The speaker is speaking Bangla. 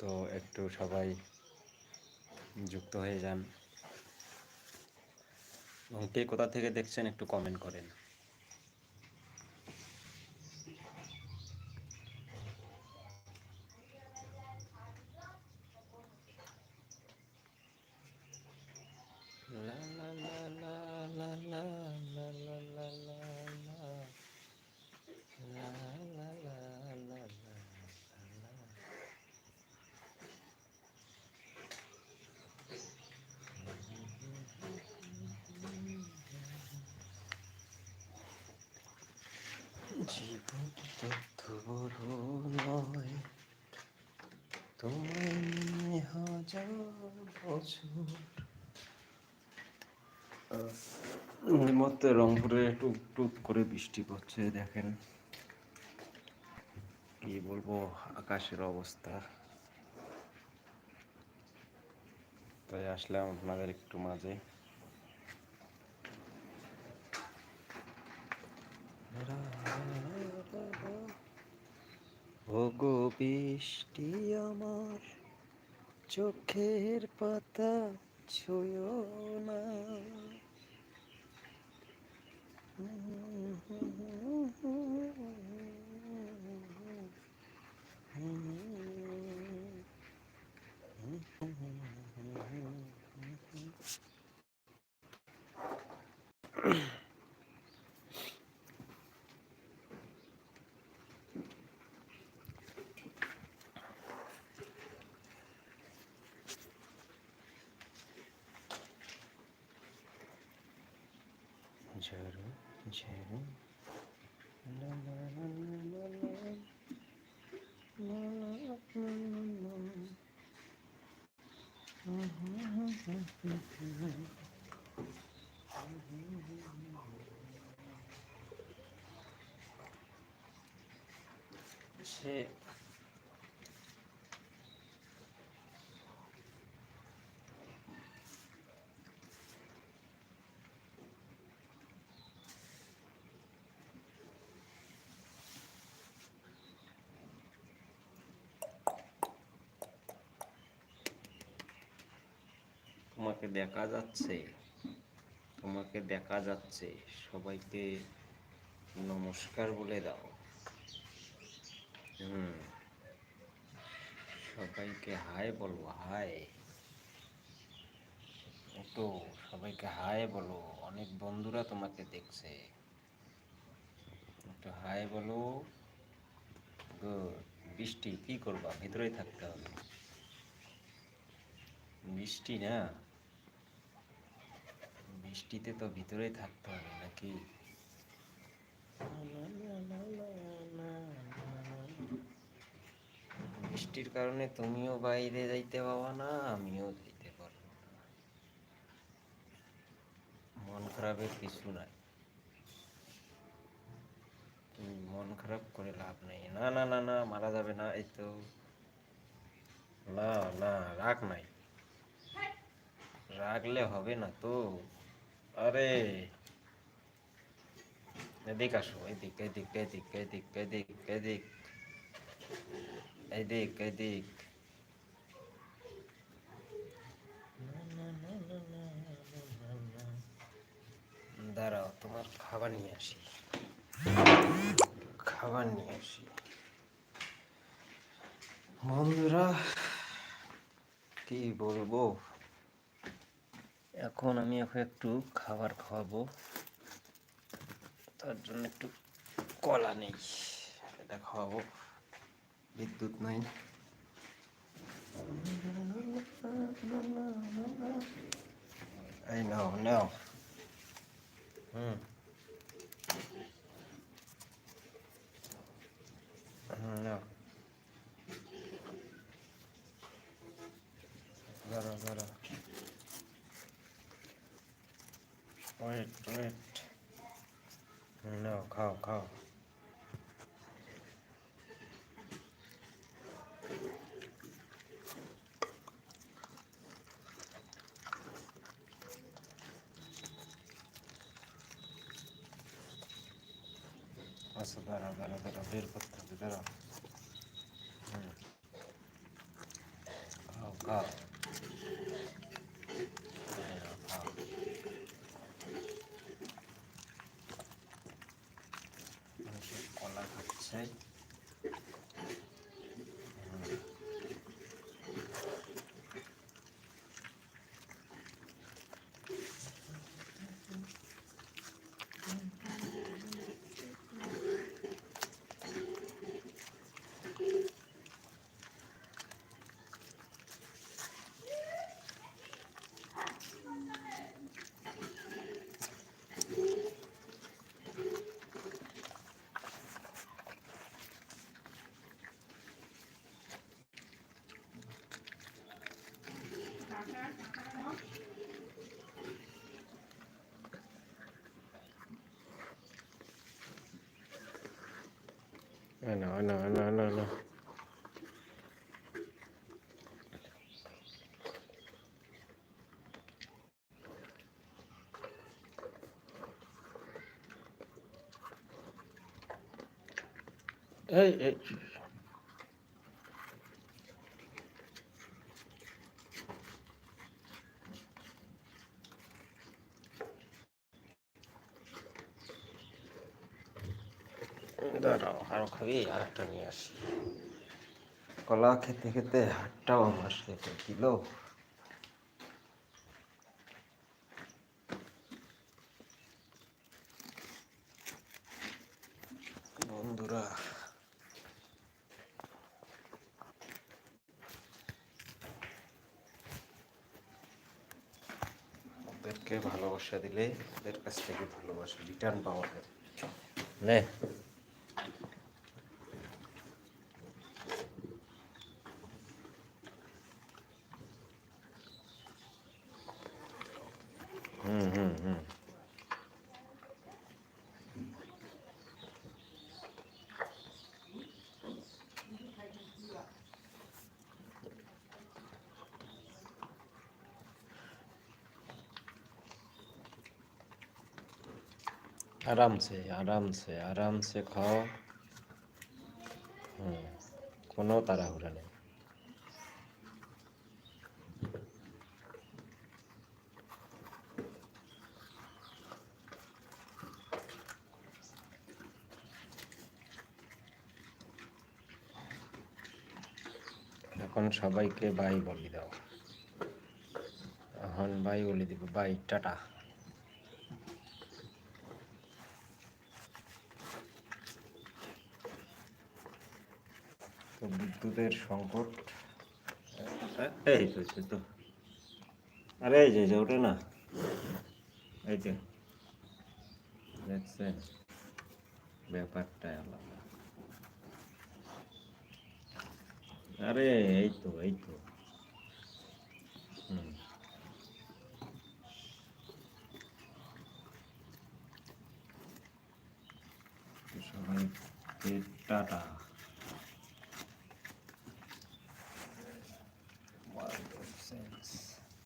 তো একটু সবাই যুক্ত হয়ে যান। এবং কে কোথা থেকে দেখছেন একটু কমেন্ট করেন। এই রংপুরে টুক টুক করে বৃষ্টি পড়ছে, দেখেন। কি বলব, আকাশের অবস্থা। তাই আসলাম আপনাদের একটু মাঝে ও গো বৃষ্টি আমার চোখের পাতা ছুঁয়ো না। ঝরো ঝরো সে তোমাকে দেখা যাচ্ছে, তোমাকে দেখা যাচ্ছে, সবাইকে নমস্কার বলে দাও। হুম, সবাইকে হাই বলো, হাই। তো সবাইকে হাই বলো, অনেক বন্ধুরা তোমাকে দেখছে। একটু হাই বলো। বৃষ্টি, কি করবা? ভিতরেই থাকতে হবে। বৃষ্টি না? বৃষ্টিতে তো ভিতরেই থাকতে হবে নাকি? বৃষ্টির কারণে তুমিও বাইরে যাইতে পারবা না, আমিও যাইতে পারব মন খারাপের কিছু নাই। তুমি মন খারাপ করে লাভ নেই। না না না না, মারা যাবে না, এই তো। না না, রাগ নাই। রাগলে হবে না তো। আরে। এদিক আসো, এদিক এদিক এদিক এদিক এদিক এদিক। এদিক এদিক। দাঁড়াও, তোমার খাবার নিয়ে আসি। খাবার নিয়ে আসি। বন্ধুরা, কি বলব? এখন আমি এখন একটু খাবার খাওয়াবো। তার জন্য একটু কলা নেই। এটা খাওয়াবো। বিদ্যুৎ নাই। এই নাও নাও। হুম। নাও। দাঁড়াও। wait wait no খাও খাও আচ্ছা দাঁড়া দাঁড়া দাঁড়া বের করতে হবে দাঁড়া খাও খাও এই নাও, এই নাও, এই নাও, এই নাও, এই নাও। এই এই দাঁড়াও আরও খাবি? আর একটা নিয়ে আসি। কলা খেতে খেতে হাটটাও আমার খেতে দিল বন্ধুরা ওদেরকে ভালোবাসা দিলে ওদের কাছ থেকে ভালোবাসা রিটার্ন পাওয়া যায়। নে। आराम से आराम से आराम से खाओ হুম কোনো তাড়াহুড়া নেই সবাইকে বাই বলি দাও। এখন বাই বলে দিব। Bye tata. তো বিদ্যুতের সংকট। এই তো তো। আরে এই যে, ওটা না। এই যে। দেখছেন? ব্যাপারটা আলাদা। আরে এই তো এই তো হুম সবাই টাটা